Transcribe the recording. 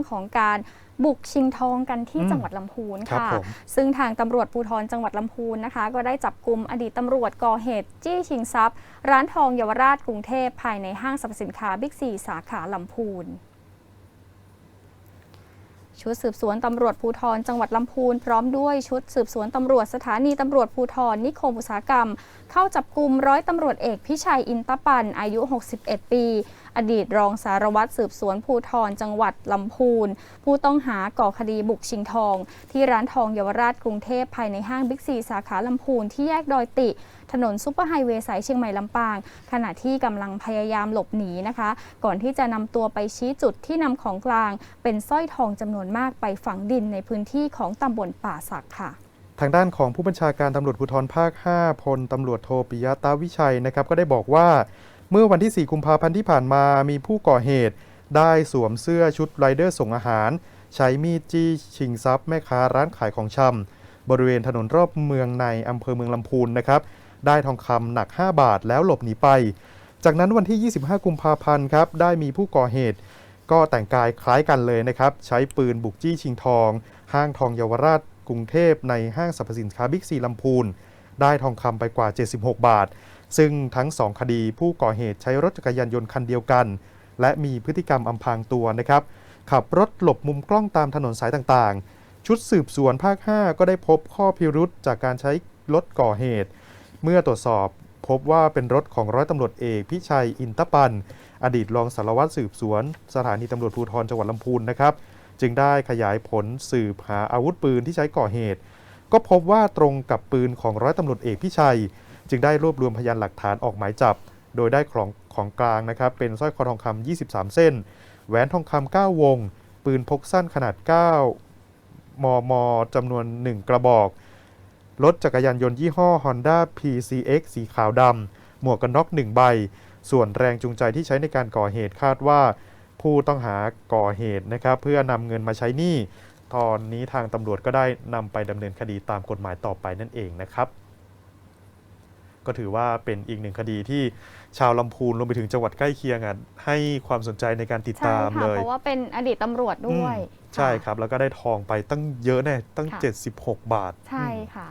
รื่องของการบุกชิงทองกันที่อืมจังหวัดลำพูนครับค่ะผมซึ่งทางตำรวจภูธรจังหวัดลำพูนนะคะ ก็ได้จับกลุ่มอดีตตำรวจก่อเหตุจี้ชิงทรัพย์ ร้านทองเยาวราชกรุงเทพภายในห้างสรรพสินค้าบิ๊กซีสาขาลำพูนชุดสืบสวนตำรวจภูธรจังหวัดลำพูนพร้อมด้วยชุดสืบสวนตำรวจสถานีตำรวจภูธรนิคมอุตสาหกรรม เข้าจับกลุ่มร้อยตำรวจเอกพิชัยอินตปันอายุ 61 ปีอดีตรองสารวัตรสืบสวนภูธรจังหวัดลำพูน ผู้ต้องหาก่อคดีบุกชิงทอง ที่ร้านทองเยาวราชกรุงเทพภายในห้างบิ๊กซีสาขาลำพูนที่แยกดอยติ ถนนซุปเปอร์ไฮเวย์สายเชียงใหม่ลำปาง ขณะที่กำลังพยายามหลบหนีนะคะ ก่อนที่จะนำตัวไปชี้จุดที่นำของกลาง เป็นสร้อยทองจำนวนมากไปฝังดินในพื้นที่ของตำบลป่าสักค่ะทางด้านของผู้บัญชาการตำรวจภูธรภาค 5 พลตำรวจโทปิยะตาวิชัยนะครับก็ได้บอกว่า เมื่อวันที่ 4 กุมภาพันธ์ที่ผ่านมามีผู้ก่อเหตุ ได้สวมเสื้อชุดไรเดอร์ส่งอาหาร ใช้มีดจี้ชิงทรัพย์แม่ค้าร้านขายของชำบริเวณถนนรอบเมืองในอำเภอเมืองลำพูนนะครับได้ทองคำหนัก 5 บาทแล้วหลบหนีไป จากนั้นวันที่ 25 กุมภาพันธ์ครับได้มีผู้ก่อเหตุ ก็แต่งกายคล้ายกันเลยนะครับใช้ปืนบุกจี้ชิงทอง ห้างทองเยาวราชกรุงเทพในห้างสรรพสินค้าบิ๊กซีลำพูนได้ทองคำไปกว่า 76 บาท ซึ่งทั้ง2คดีผู้ก่อเหตุใช้รถจักรยานยนต์คันเดียวกัน และมีพฤติกรรมอำพรางตัวนะครับขับรถหลบมุมกล้องตามถนนสายต่างๆ ชุดสืบสวนภาค 5 ก็ได้พบข้อพิรุษจากการใช้รถก่อเหตุ เมื่อตรวจสอบพบว่าเป็นรถของร้อยตำรวจเอกพิชัยอินตปัน อดีตรองสารวัตรสืบสวน สถานีตำรวจภูธรจังหวัดลำพูนนะครับ จึงได้ขยายผลสืบหาอาวุธปืนที่ใช้ก่อเหตุ ก็พบว่าตรงกับปืนของร้อยตำรวจเอกพิชัย จึงได้รวบรวมพยานหลักฐานออกหมายจับ โดยได้ของของกลางนะครับเป็นสร้อยคอทองคำ23 เส้น แหวนทองคำ9วง ปืนพกสั้นขนาด 9 มมจำนวน 1 กระบอก รถจักรยานยนต์ยี่ห้อ Honda PCX สีขาวดำหมวกกันน็อก 1 ใบ ส่วนแรงจูงใจที่ใช้ในการก่อเหตุคาดว่าผู้ต้องหาก่อเหตุนะครับเพื่อนำเงินมาใช้หนี้ ตอนนี้ทางตำรวจก็ได้นำไปดำเนินคดีตามกฎหมายต่อไปนั่นเองนะครับ ก็ถือว่าเป็นอีกหนึ่งคดีที่ชาวลำพูนรวมไปถึงจังหวัดใกล้เคียงอะให้ความสนใจในการติดใช่ตามค่ะเลย เพราะว่าเป็นอดีตตำรวจด้วยอืมใช่ครับ แล้วก็ได้ทองไปตั้งเยอะแน่ตั้งค่ะ76 บาท ใช่ค่ะ